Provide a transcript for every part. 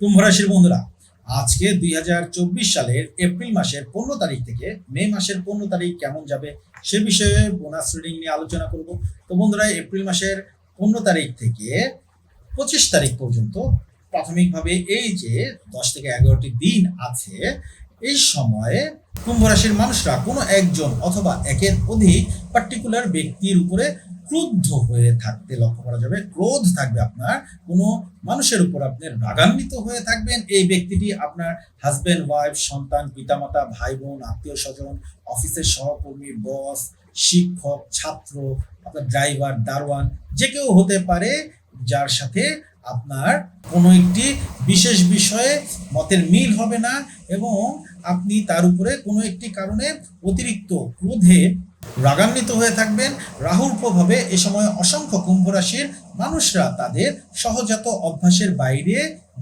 কুম্ভ রাশির বন্ধুরা, আজকে দুই হাজার চব্বিশ সালের এপ্রিল মাসের পনেরো তারিখ থেকে মে মাসের পনেরো তারিখ কেমন যাবে সে বিষয়ে বোনাস রিডিং নিয়ে আলোচনা করব। তো বন্ধুরা, এপ্রিল মাসের পনেরো তারিখ থেকে পঁচিশ তারিখ পর্যন্ত প্রাথমিকভাবে এই যে দশ থেকে এগারোটি দিন আছে, এই সময়ে কুম্ভ রাশির মানুষরা কোনো একজন অথবা একের অধিক পার্টিকুলার ব্যক্তির উপরে ক্রুদ্ধ হয়ে থাকতে লক্ষ্য করা যাবে। ক্রোধ থাকবে আপনার। কোনো মানুষের উপর আপনি রাগান্বিত হয়ে থাকবেন। এই ব্যক্তিটি আপনার হাজবেন্ড ওয়াইফ সন্তান, পিতামাতা ভাই বোন আত্মীয় স্বজন অফিসের সহকর্মী বস শিক্ষক, ছাত্র, আপনার ড্রাইভার দারোয়ান, যে কেউ হতে পারে, যার সাথে আপনার কোনো একটি বিশেষ বিষয়ে মতের মিল হবে না এবং আপনি তার উপরে কোনো একটি কারণে অতিরিক্ত ক্রোধে রাগান্বিত হয়ে থাকবেন। রাহুর প্রভাবে এ সময় অসংখ্য কুম্ভ রাশির মানুষরা তাদের সহজাত অভ্যাসের বাইরে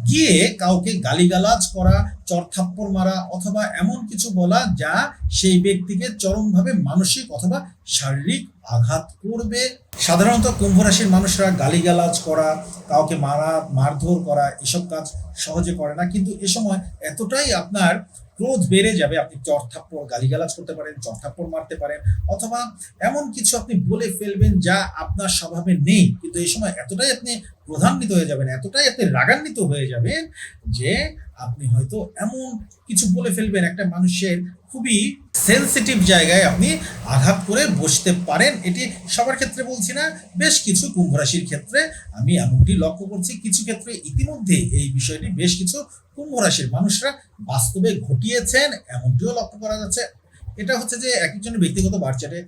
গিয়ে কাউকে গালিগালাজ করা, চরথাপ্পড় মারা অথবা এমন কিছু বলা যা সেই ব্যক্তিকে চরমভাবে মানসিক অথবা শারীরিক আঘাত করবে। সাধারণত কুম্ভ রাশির মানুষরা গালিগালাজ করা, কাউকে মারা, মারধর করা এসব কাজ সহজে করে না। কিন্তু এ সময় এতটাই আপনার ক্রোধ বেড়ে যাবে, আপনি চর থাপ্পড় গালিগালাজ করতে পারেন চর থাপ্পড় মারতে পারেন, অথবা এমন কিছু আপনি বলে ফেলবেন যা আপনার স্বভাবে নেই, কিন্তু এই সময় এতটাই আপনি প্রধান্বিত হয়ে যাবেন, এতটাই আপনি রাগান্বিত হয়ে যাবেন যে আপনি হয়তো এমন কিছু বলে ফেলবেন একটা মানুষের খুবই সেন্সিটিভ জায়গায় আপনি আঘাত করে বসতে পারেন। এটি সবার ক্ষেত্রে বলছি না, বেশ কিছু কুম্ভ রাশির ক্ষেত্রে আমি এমনটি লক্ষ্য করছি। কিছু ক্ষেত্রে ইতিমধ্যে এই বিষয়টি বেশ কিছু কুম্ভ রাশির মানুষরা বাস্তবে ঘটিয়েছেন, এমনটিও লক্ষ্য করা যাচ্ছে। এটা হচ্ছে যে এক একজনের ব্যক্তিগত বার্চারে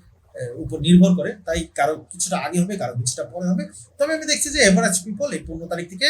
উপর নির্ভর করে, তাই কারও কিছুটা আগে হবে, কারও কিছুটা পরে হবে। তবে আমি দেখছি যে এভারেজ পিপল এই পনেরো তারিখ থেকে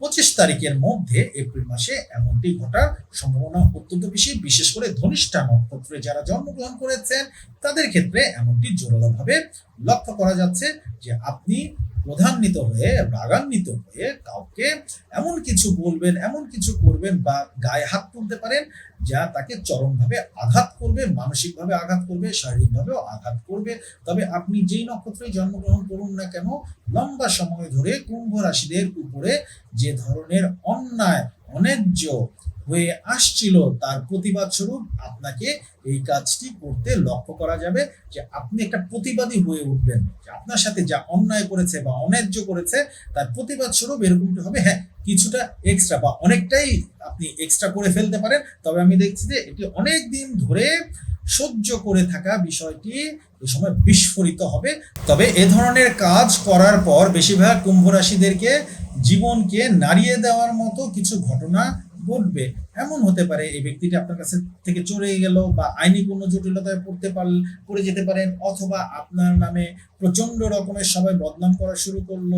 পঁচিশ তারিখের মধ্যে এপ্রিল মাসে এমনটি ঘটার সম্ভাবনা অত্যন্ত বেশি। বিশেষ করে ধনিষ্ঠা নক্ষত্রে যারা জন্মগ্রহণ করেছেন, তাদের ক্ষেত্রে এমনটি জোরালোভাবে লক্ষ্য করা যাচ্ছে যে আপনি প্রধান্বিত হয়ে রাগান্বিত হয়ে কাউকে এমন কিছু বলবেন, এমন কিছু করবেন বা গায়ে হাত তুলতে পারেন যা তাকে চরমভাবে আঘাত করবে, মানসিকভাবে আঘাত করবে, শারীরিকভাবেও আঘাত করবে। তবে আপনি যেই নক্ষত্রে জন্মগ্রহণ করুন না কেন, লম্বা সময় ধরে কুম্ভ রাশিদের উপরে যে ধরনের অন্যায়, অন্যায্য হয়ে আসছিল, তার প্রতিবাদ স্বরূপ আপনাকে এই কাজটি করতে লক্ষ্য করা যাবে যে আপনি একটা প্রতিবাদী হয়ে উঠবেন। যে আপনার সাথে যা অন্যায় করেছে বা অন্যায্য করেছে, তার প্রতিবাদ স্বরূপ এরকমটি হবে। হ্যাঁ কিছুটা এক্সট্রা বা অনেকটাই আপনি এক্সট্রা করে ফেলতে পারেন। তবে আমি দেখছি যে এটি অনেক দিন ধরে সহ্য করে থাকা বিষয়টি এই সময় বিস্ফোরিত হবে। তবে এ ধরনের কাজ করার পর বেশিরভাগ কুম্ভ রাশিদেরকে জীবনকে নাড়িয়ে দেওয়ার মতো কিছু ঘটনা ঘটবে, এমন হতে পারে এই ব্যক্তিটি আপনার কাছে থেকে চলে গেল বা আইনি কোনো জটিলতায় পড়তে পার পড়ে যেতে পারেন অথবা আপনার নামে প্রচণ্ড রকমের সবাই বদনাম করা শুরু করল।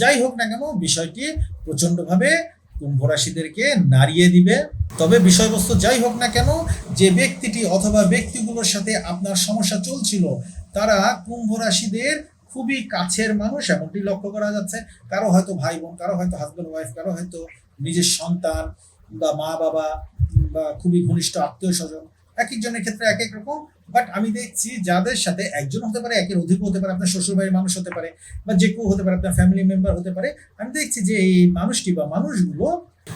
যাই হোক না কেন, বিষয়টি প্রচন্ডভাবে কুম্ভ রাশিদেরকে নাড়িয়ে দিবে। তবে বিষয়বস্তু যাই হোক না কেন, যে ব্যক্তিটি অথবা ব্যক্তিগুলোর সাথে আপনার সমস্যা চলছিল, তারা কুম্ভ রাশিদের খুবই কাছের মানুষ, এমনটি লক্ষ্য করা যাচ্ছে। কারও হয়তো ভাই বোন, কারও হয়তো হাজব্যান্ড ওয়াইফ কারও হয়তো নিজের সন্তান বা মা বাবা বা খুবই ঘনিষ্ঠ আত্মীয় স্বজন এক একজনের ক্ষেত্রে এক এক রকম বাট আমি দেখছি যাদের সাথে একজন হতে পারে, একের অধিক হতে পারে, আপনার শ্বশুর বাড়ির মানুষ হতে পারে, বা যে কেউ হতে পারে, আপনার ফ্যামিলি মেম্বার হতে পারে, আমি দেখছি যে এই মানুষটি বা মানুষগুলো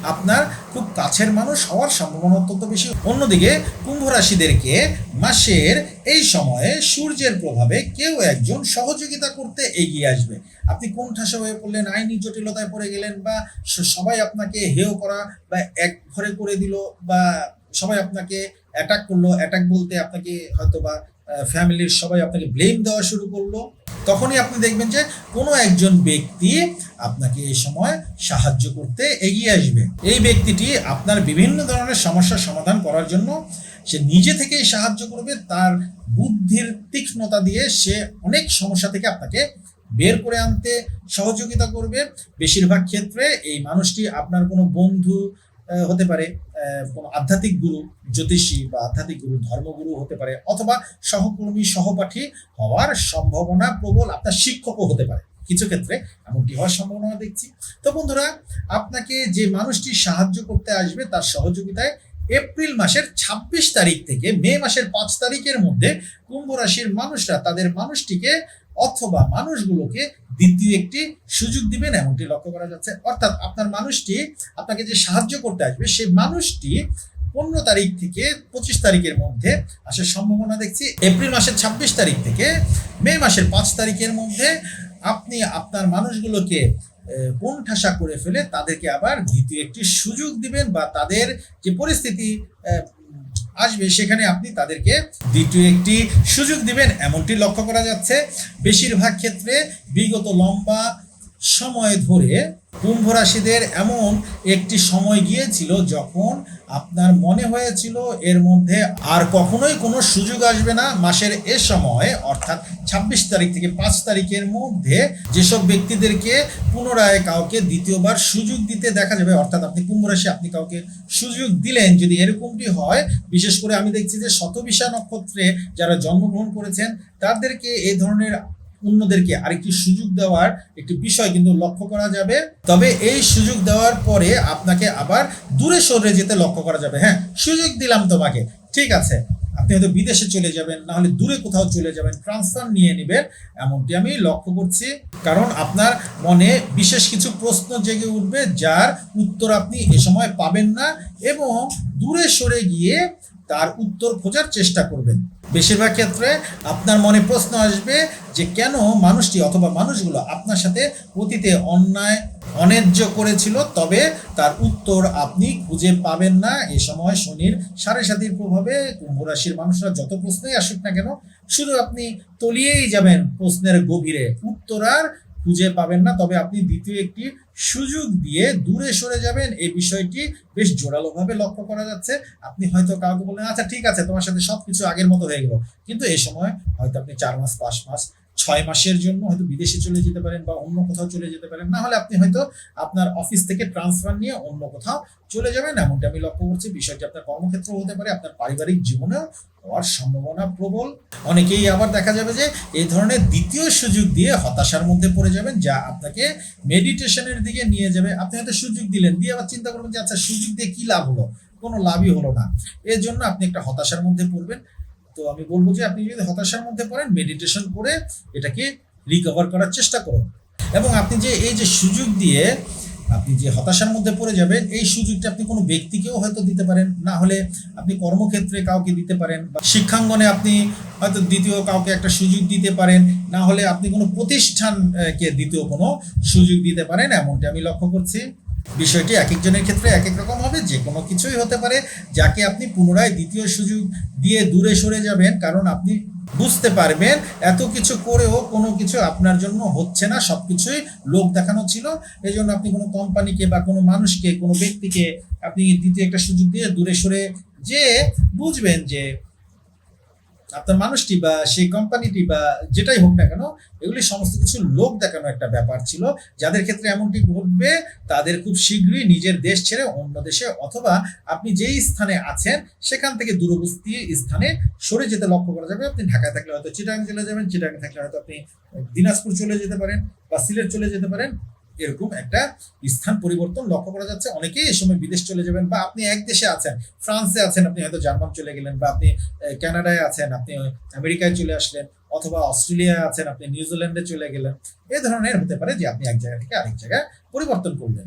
আপনার খুব কাছের মানুষ হওয়ার সম্ভাবনা অত্যন্ত বেশি। অন্যদিকে কুম্ভ রাশিদেরকে মাসের এই সময়ে সূর্যের প্রভাবে কেউ একজন সহযোগিতা করতে এগিয়ে আসবে। আপনি কোন ঠাসা হয়ে পড়লেন, আইনি জটিলতায় পড়ে গেলেন, বা সবাই আপনাকে হেয় করা, বা এক ঘরে করে দিল, বা সবাই আপনাকে অ্যাটাক করল অ্যাটাক বলতে আপনাকে হয়তো বা ফ্যামিলির সবাই আপনাকে ব্লেম দেওয়া শুরু করল। তখনই আপনি দেখবেন যে কোনো একজন ব্যক্তি আপনাকে এই সময় সাহায্য করতে এগিয়ে আসবে। এই ব্যক্তিটি আপনার বিভিন্ন ধরনের সমস্যার সমাধান করার জন্য সে নিজে থেকেই সাহায্য করবে, তার বুদ্ধির তীক্ষ্ণতা দিয়ে সে অনেক সমস্যা থেকে আপনাকে বের করে আনতে সহযোগিতা করবে। বেশিরভাগ ক্ষেত্রে এই মানুষটি আপনার কোনো বন্ধু হতে পারে কোনো আধ্যাত্মিক গুরু, জ্যোতিষী বা আধ্যাত্মিক গুরু, ধর্মগুরু হতে পারে, অথবা সহকর্মী, সহপাঠী হওয়ার সম্ভাবনা প্রবল আপনার শিক্ষকও হতে পারে। কিছু ক্ষেত্রে এমনটি হওয়ার সম্ভাবনা দেখছি। তো বন্ধুরা, আপনাকে যে মানুষটি সাহায্য করতে আসবে তার সহযোগিতায় এপ্রিল মাসের ২৬ তারিখ থেকে মে মাসের পাঁচ তারিখের মধ্যে কুম্ভ রাশির মানুষরা তাদের মানুষটিকে অথবা মানুষগুলোকে দ্বিতীয় একটি সুযোগ দিবেন, এমনটি লক্ষ্য করা যাচ্ছে। অর্থাৎ আপনার মানুষটি আপনাকে যে সাহায্য করতে আসবে, সেই মানুষটি পনেরো তারিখ থেকে পঁচিশ তারিখের মধ্যে আসার সম্ভাবনা দেখছি। এপ্রিল মাসের ছাব্বিশ তারিখ থেকে মে মাসের পাঁচ তারিখের মধ্যে আপনি আপনার মানুষগুলোকে কোন ঠাসা করে ফেলে তাদেরকে আবার দ্বিতীয় একটি সুযোগ দিবেন বা তাদের যে পরিস্থিতি আসবে, সেখানে আপনি তাদেরকে দ্বিতীয় একটি সুযোগ দিবেন। এমনটি লক্ষ্য করা যাচ্ছে। বেশিরভাগ ক্ষেত্রে বিগত লম্বা সময় ধরে কুম্ভ রাশিদের এমন একটি সময় গিয়েছিল যখন আপনার মনে হয়েছিল এর মধ্যে আর কখনোই কোনো সুযোগ আসবে না মাসের এ সময়, অর্থাৎ ছাব্বিশ তারিখ থেকে পাঁচ তারিখের মধ্যে যেসব ব্যক্তিদেরকে পুনরায় কাউকে দ্বিতীয়বার সুযোগ দিতে দেখা যাবে, অর্থাৎ আপনি কুম্ভ রাশি, আপনি কাউকে সুযোগ দিলেন, যদি এরকমটি হয়, বিশেষ করে আমি দেখছি যে শতবিশা নক্ষত্রে যারা জন্মগ্রহণ করেছেন, তাদেরকে এই ধরনের অন্যদেরকে আরেকটি সুযোগ দেওয়ার একটি বিষয় কিন্তু লক্ষ্য করা যাবে। তবে এই সুযোগ দেওয়ার পরে আপনাকে আবার দূরে সরে যেতে লক্ষ্য করা যাবে। হ্যাঁ সুযোগ দিলাম তোমাকে। ঠিক আছে, আপনি হয়তো বিদেশে চলে যাবেন, না হলে দূরে কোথাও চলে যাবেন, ট্রান্সফার নিয়ে নেবেন, এমনটি আমি লক্ষ্য করছি। কারণ আপনার মনে বিশেষ কিছু প্রশ্ন জেগে উঠবে, যার উত্তর আপনি এ সময় পাবেন না এবং দূরে সরে গিয়ে তার উত্তর খোঁজার চেষ্টা করবেন। বেশিরভাগ ক্ষেত্রে আপনার মনে প্রশ্ন আসবে যে কেন মানুষটি অথবা মানুষগুলো আপনার সাথে অতীতে অন্যায়, অন্যায্য করেছিল, তবে তার উত্তর আপনি খুঁজে পাবেন না। এ সময় শনির সাড়ে সাতির প্রভাবে কুম্ভ রাশির মানুষরা যত প্রশ্নই আসুক না কেন, শুধু আপনি তলিয়েই যাবেন প্রশ্নের গভীরে। উত্তর আর খুঁজে পাবেন না। তবে আপনি দ্বিতীয় একটি সুযোগ দিয়ে দূরে সরে যাবেন। এই বিষয়টি বেশ জোরালোভাবে লক্ষ্য করা যাচ্ছে। আপনি হয়তো কাউকে বললেন আচ্ছা ঠিক আছে, তোমার সাথে সবকিছু আগের মতো হয়ে গেল। কিন্তু এই সময় হয়তো আপনি চার মাস, পাঁচ মাস ছয় মাসের জন্য হয়তো বিদেশে চলে যেতে পারেন বা অন্য কোথাও চলে যেতে পারেন, না হলে আপনি হয়তো আপনার অফিস থেকে ট্রান্সফার নিয়ে অন্য কোথাও চলে যাবেন। এমনটা আমি লক্ষ্য করছি। বিষয়টি আপনার কর্মক্ষেত্র হতে পারে, আপনার পারিবারিক জীবনেও হওয়ার সম্ভাবনা প্রবল। অনেকেই আবার দেখা যাবে যে এই ধরনের দ্বিতীয় সুযোগ দিয়ে হতাশার মধ্যে পড়ে যাবেন, যা আপনাকে মেডিটেশনের দিকে নিয়ে যাবে। আপনি হয়তো সুযোগ দিলেন, দিয়ে আবার চিন্তা করবেন যে আচ্ছা সুযোগ দিয়ে কি লাভ হলো? কোনো লাভই হলো না। এর জন্য আপনি একটা হতাশার মধ্যে পড়বেন। তো আমি বলব যে আপনি যদি হতাশার মধ্যে পড়েন মেডিটেশন করে এটাকে রিকভার করার চেষ্টা করুন। এবং আপনি যে এই যে সুযোগ দিয়ে আপনি যে হতাশার মধ্যে পড়ে যাবেন, এই সুযোগটা আপনি কোনো ব্যক্তিকেও হয়তো দিতে পারেন। না হলে আপনি কর্মক্ষেত্রে কাউকে দিতে পারেন বা শিক্ষাঙ্গনে আপনি হয়তো দ্বিতীয় কাউকে একটা সুযোগ দিতে পারেন। না হলে আপনি কোনো প্রতিষ্ঠানকে দ্বিতীয় কোনো সুযোগ দিতে পারেন, এমনটা আমি লক্ষ্য করছি। বিষয়টি এক একজনের ক্ষেত্রে এক এক রকম হবে যে কোনো কিছুই হতে পারে, যাকে আপনি পুনরায় দ্বিতীয় সুযোগ দিয়ে দূরে সরে যাবেন, কারণ আপনি বুঝতে পারবেন এত কিছু করেও কোনো কিছু আপনার জন্য হচ্ছে না সব কিছুই লোক দেখানো ছিল। এই জন্য আপনি কোনো কোম্পানিকে বা কোনো মানুষকে, কোনো ব্যক্তিকে আপনি দ্বিতীয় একটা সুযোগ দিয়ে দূরে সরে যে বুঝবেন যে আপনার মানুষটি বা সেই কোম্পানিটি বা যেটাই হোক না কেন, এগুলি সমস্ত কিছু লোক দেখানো একটা ব্যাপার ছিল। যাদের ক্ষেত্রে এমনটি ঘটবে, তাদের খুব শীঘ্রই নিজের দেশ ছেড়ে অন্য দেশে অথবা আপনি যেই স্থানে আছেন, সেখান থেকে দূরবর্তী স্থানে সরে যেতে লক্ষ্য করা যাবে। আপনি ঢাকায় থাকলে হয়তো চিটাং চলে যাবেন চিটাং থাকলে হয়তো আপনি দিনাজপুর চলে যেতে পারেন বা সিলেট চলে যেতে পারেন। এরকম একটা স্থান পরিবর্তন লক্ষ্য করা যাচ্ছে। অনেকেই এই সময় বিদেশ চলে যাবেন বা আপনি এক দেশে আছেন, ফ্রান্সে আছেন, আপনি হয়তো জার্মান চলে গেলেন বা আপনি কানাডায় আছেন, আপনি আমেরিকায় চলে আসলেন অথবা অস্ট্রেলিয়ায় আছেন, আপনি নিউজিল্যান্ডে চলে গেলেন। এ ধরনের হতে পারে যে আপনি এক জায়গা থেকে আরেক জায়গায় পরিবর্তন করলেন।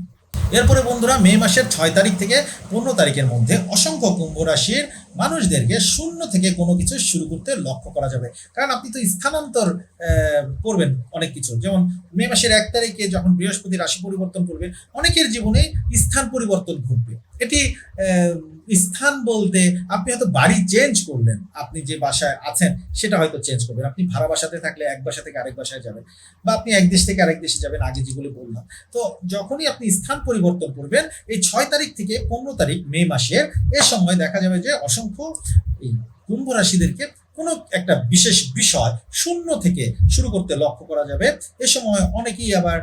এরপরে বন্ধুরা মে মাসের ছয় তারিখ থেকে পনেরো তারিখের মধ্যে অসংখ্য কুম্ভ রাশির মানুষদেরকে শূন্য থেকে কোনো কিছু শুরু করতে লক্ষ্য করা যাবে। কারণ আপনি তো স্থানান্তর করবেন অনেক কিছু। যেমন মে মাসের এক তারিখে যখন বৃহস্পতি রাশি পরিবর্তন করবে, অনেকের জীবনে স্থান পরিবর্তন ঘটবে। এটি স্থান বলতে আপনি হয়তো বাড়ি চেঞ্জ করলেন, আপনি যে বাসায় আছেন সেটা হয়তো চেঞ্জ করবেন। আপনি ভাড়া বাসাতে থাকলে এক বাসা থেকে আরেক বাসায় যাবেন বা আপনি এক দেশ থেকে আরেক দেশে যাবেন, আগে যেগুলো বললাম। তো যখনই আপনি স্থান পরিবর্তন করবেন, এই ছয় তারিখ থেকে পনেরো তারিখ মে মাসের, এ সময় দেখা যাবে যে অসংখ্য এই কুম্ভ রাশিদেরকে কোনো একটা বিশেষ বিষয় শূন্য থেকে শুরু করতে লক্ষ্য করা যাবে। এ সময় অনেকেই আবার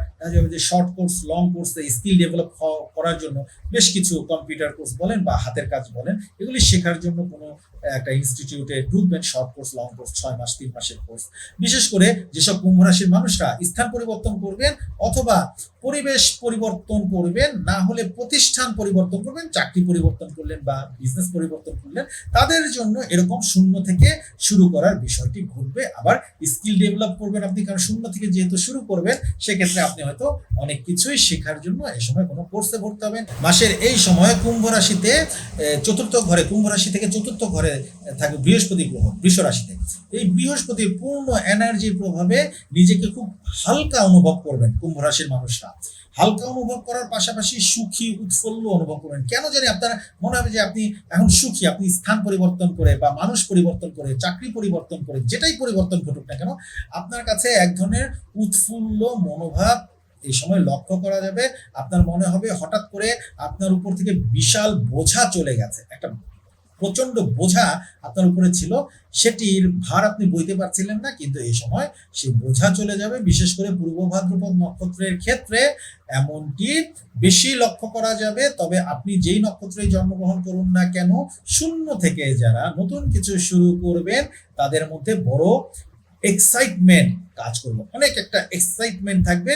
যে শর্ট কোর্স লং কোর্সে স্কিল ডেভেলপ করার জন্য বেশ কিছু কম্পিউটার কোর্স বলেন বা হাতের কাজ বলেন, এগুলি শেখার জন্য কোনো একটা ইনস্টিটিউটে ঢুকবেন শর্ট কোর্স লং কোর্স ছয় মাস, তিন মাসের কোর্স বিশেষ করে যেসব কুম্ভ রাশির মানুষরা স্থান পরিবর্তন করবেন অথবা পরিবেশ পরিবর্তন করবেন, না হলে প্রতিষ্ঠান পরিবর্তন করবেন, চাকরি পরিবর্তন করলেন বা বিজনেস পরিবর্তন করলেন, তাদের জন্য এরকম শূন্য থেকে শুরু করার বিষয়টি ঘটবে। আবার স্কিল ডেভেলপ করবেন আপনি, কারণ শূন্য থেকে যেহেতু শুরু করবেন, সেক্ষেত্রে আপনি হয়তো অনেক কিছুই শেখার জন্য এই সময় কোনো কোর্সে ভর্তি হবেন। মাসের এই সময় কুম্ভ রাশিতে চতুর্থ ঘরে, কুম্ভ রাশি থেকে চতুর্থ ঘরে থাকে বৃহস্পতি গ্রহ, বৃষ রাশিতে। এই বৃহস্পতির পূর্ণ এনার্জির প্রভাবে নিজেকে খুব হালকা অনুভব করবেন কুম্ভ রাশির মানুষরা। হালকা অনুভব করার পাশাপাশি সুখী, উৎফুল্ল অনুভব করবেন কেন জানি আপনার মনে হবে যে আপনি এখন সুখী, আপনি স্থান পরিবর্তন করে বা মানুষ পরিবর্তন করে, চাকরি পরিবর্তন করে, যেটাই পরিবর্তন ঘটুক না কেন, আপনার কাছে এক ধরনের উৎফুল্ল মনোভাব এই সময় লক্ষ্য করা যাবে। আপনার মনে হবে হঠাৎ করে আপনার উপর থেকে বিশাল বোঝা চলে গেছে। একটা প্রচণ্ড বোঝা আপনার উপরে ছিল। সেটির ভার আপনি বইতে পারছিলেন না, কিন্তু এই সময় সেই বোঝা চলে যাবে। বিশেষ করে পূর্ব ভাদ্রপদ নক্ষত্রের ক্ষেত্রে এমনটি বেশি লক্ষ্য করা যাবে। তবে আপনি যেই নক্ষত্রে জন্মগ্রহণ করুন না কেন, শূন্য থেকে যারা নতুন কিছু শুরু করবেন, তাদের মধ্যে বড় এক্সাইটমেন্ট কাজ করবে। অনেক একটা এক্সাইটমেন্ট থাকবে।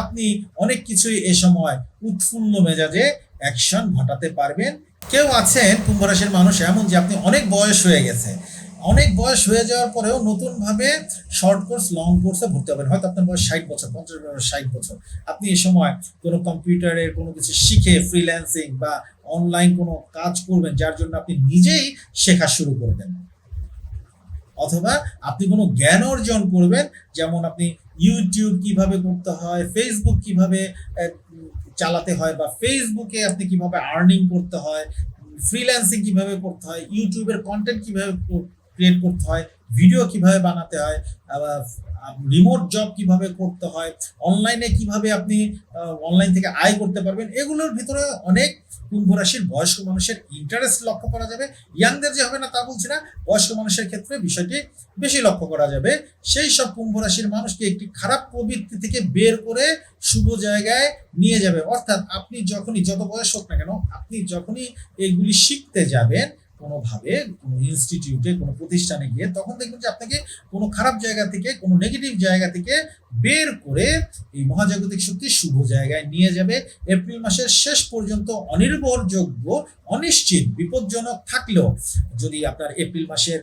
আপনি অনেক কিছুই এ সময় উৎফুল্ল মেজাজে অ্যাকশন ঘটাতে পারবেন। কেউ আছেন কুম্ভ রাশির মানুষ এমন যে আপনি অনেক বয়স হয়ে গেছে। অনেক বয়স হয়ে যাওয়ার পরেও নতুন ভাবে শর্ট কোর্স লং কোর্সে ভর্তি হবেন। হয়তো আপনার বয়স ষাট বছর, পঞ্চাশ বছর, ষাট বছর। আপনি এই সময় কোনো কম্পিউটারের কোনো কিছু শিখে ফ্রিল্যান্সিং বা অনলাইন কোনো কাজ করবেন, যার জন্য আপনি নিজেই শেখা শুরু করবেন অথবা আপনি কোনো জ্ঞান অর্জন করবেন, যেমন আপনি ইউটিউব কীভাবে করতে হয় ফেসবুক কীভাবে চালাতে হয় বা ফেসবুকে আপনি কীভাবে আর্নিং করতে হয় ফ্রিল্যান্সিং কীভাবে করতে হয় ইউটিউবের কন্টেন্ট কীভাবে ক্রিয়েট করতে হয় ভিডিও কীভাবে বানাতে হয় রিমোট জব কীভাবে করতে হয় অনলাইনে কীভাবে আপনি অনলাইন থেকে আয় করতে পারবেন, এগুলোর ভিতরে অনেক কুম্ভ রাশির বয়স্ক মানুষের ইন্টারেস্ট লক্ষ্য করা যাবে। ইয়াংদের যে হবে না তা বলছি না, বয়স্ক মানুষের ক্ষেত্রে বিষয়টি বেশি লক্ষ্য করা যাবে। সেই সব কুম্ভ রাশির মানুষকে একটি খারাপ প্রবৃত্তি থেকে বের করে শুভ জায়গায় নিয়ে যাবে। অর্থাৎ আপনি যখনই, যত বয়স হোক না কেন, আপনি যখনই এগুলি শিখতে যাবেন কোনোভাবে কোনো ইনস্টিটিউটে কোনো প্রতিষ্ঠানে গিয়ে তখন দেখবেন যে আপনাকে কোনো খারাপ জায়গা থেকে, কোনো নেগেটিভ জায়গা থেকে বের করে এই মহাজাগতিক শক্তি শুভ জায়গায় নিয়ে যাবে। এপ্রিল মাসের শেষ পর্যন্ত অনির্ভরযোগ্য, অনিশ্চিত, বিপজ্জনক থাকলেও যদি আপনার এপ্রিল মাসের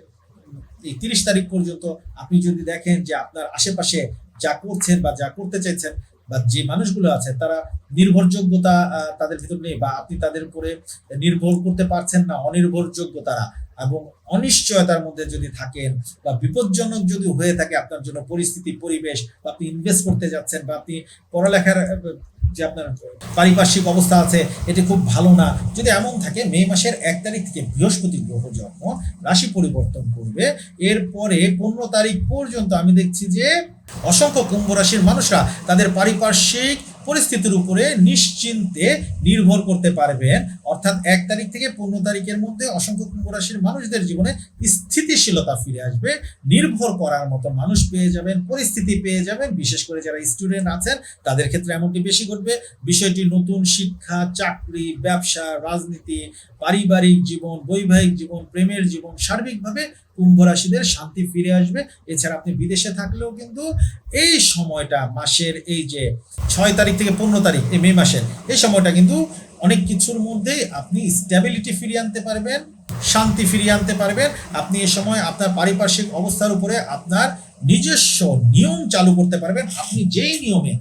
এই তিরিশ তারিখ পর্যন্ত আপনি যদি দেখেন যে আপনার আশেপাশে যা করছেন বা যা করতে চাইছেন বা যে মানুষগুলো আছে, তারা নির্ভরযোগ্যতা তাদের ভিতর নেই বা আপনি তাদের উপরে নির্ভর করতে পারছেন না, অনির্ভরযোগ্য তারা এবং অনিশ্চয়তার মধ্যে যদি থাকেন বা বিপজ্জনক যদি হয়ে থাকে আপনার জন্য পরিস্থিতি, পরিবেশ বা আপনি ইনভেস্ট করতে যাচ্ছেন বা আপনি পড়ালেখার যে আপনার পারিপার্শ্বিক অবস্থা আছে, এটি খুব ভালো না। যদি এমন থাকে, মে মাসের এক তারিখ থেকে বৃহস্পতি গ্রহ জন্ম, রাশি পরিবর্তন করবে। এরপরে পনেরো তারিখ পর্যন্ত আমি দেখছি যে অসংখ্য কুম্ভ রাশির মানুষরা তাদের পারিপার্শ্বিক পরিস্থিতির উপরে নিশ্চিন্তে নির্ভর করতে পারবেন। অর্থাৎ এক তারিখ থেকে পনেরো তারিখের মধ্যে অসংখ্য কুম্ভ রাশির মানুষদের জীবনে স্থিতিশীলতা ফিরে আসবে। নির্ভর করার মতো মানুষ পেয়ে যাবেন, পরিস্থিতি পেয়ে যাবেন। বিশেষ করে যারা স্টুডেন্ট আছেন, তাদের ক্ষেত্রে এমনটি বেশি ঘটবে। বিষয়টি নতুন শিক্ষা, চাকরি, ব্যবসা, রাজনীতি, পারিবারিক জীবন, বৈবাহিক জীবন, প্রেমের জীবন, সার্বিকভাবে কুম্ভ রাশিদের শান্তি ফিরে আসবে। এছাড়া আপনি বিদেশে থাকলেও কিন্তু এই সময়টা, মাসের এই যে ছয় তারিখ থেকে পনেরো তারিখ, এই মে মাসের, এই সময়টা কিন্তু অনেক কিছুর মধ্যে আপনি স্ট্যাবিলিটি ফিরিয়ে আনতে পারবেন, শান্তি ফিরিয়ে আনতে পারবেন। আপনি এ সময় আপনার পারিপার্শ্বিক অবস্থার উপরে আপনার নিজস্ব নিয়ম চালু করতে পারবেন। আপনি যেই নিয়মে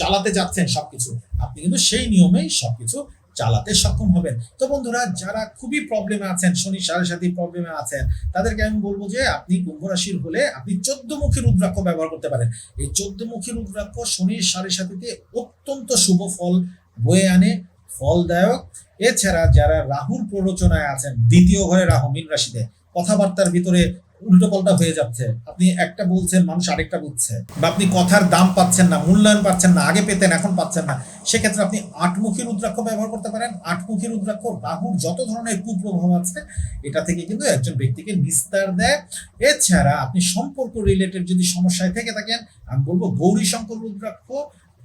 চালাতে যাচ্ছেন সবকিছু, আপনি কিন্তু সেই নিয়মেই সবকিছু চালাতে সক্ষম হবেন। তো বন্ধুরা, যারা খুবই প্রবলেমে আছেন, শনি সাড়ে সাথে প্রবলেমে আছেন, তাদেরকে আমি বলব যে আপনি কুম্ভ রাশির হলে আপনি চোদ্দমুখী রুদ্রাক্ষ ব্যবহার করতে পারেন। এই চোদ্দমুখী রুদ্রাক্ষ শনির সাড়ে সাথীতে অত্যন্ত শুভ ফল বয়ে আনে, ফলদায়ক। এছাড়া যারা রাহুর প্ররোচনায় আছেন, দ্বিতীয় ঘরে রাহু, মীন রাশিতে, কথাবার্তার ভিতরে উল্টো পাল্টা হয়ে যাচ্ছে। আপনি একটা বলছেন, মানুষ আরেকটা বুঝছে। বা আপনি কথার দাম পাচ্ছেন না, মূল্যায়ন পাচ্ছেন না, আগে পেতেন, এখন পাচ্ছেন না। সেক্ষেত্রে আপনি আটমুখী রুদ্রাক্ষ ব্যবহার করতে পারেন। আটমুখী রুদ্রাক্ষ, রাহুর যত ধরনের কুপ্রভাব আছে, এটা থেকে কিন্তু একজন ব্যক্তিকে নিস্তার দেয়। এছাড়া আপনি সম্পর্ক রিলেটেড যদি সমস্যায় থেকে থাকেন, আমি বলব গৌরী শঙ্কর রুদ্রাক্ষ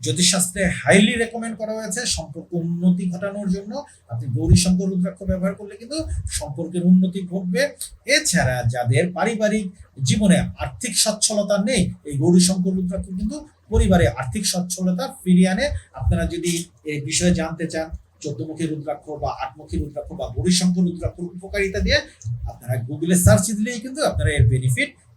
জ্যোতিষশাস্ত্রে হাইলি রেকমেন্ড করা হয়েছে সম্পর্ক উন্নতি ঘটানোর জন্য। আপনি গৌরী শঙ্কর রুদ্রাক্ষ ব্যবহার করলে কিন্তু সম্পর্কের উন্নতি ঘটবে। এছাড়া যাদের পারিবারিক জীবনে আর্থিক সচ্ছলতা নেই, এই গৌরী শঙ্কর রুদ্রাক্ষ কিন্তু পরিবারে আর্থিক সচ্ছলতা ফিরিয়ে আনে। আপনারা যদি এই বিষয়ে জানতে চান, চোদ্দমুখী রুদ্রাক্ষ বা আটমুখী রুদ্রাক্ষ বা গৌরী শঙ্কর রুদ্রাক্ষর উপকারিতা দিয়ে আপনারা গুগলে সার্চ দিলেই কিন্তু আপনারা এর বেনিফিট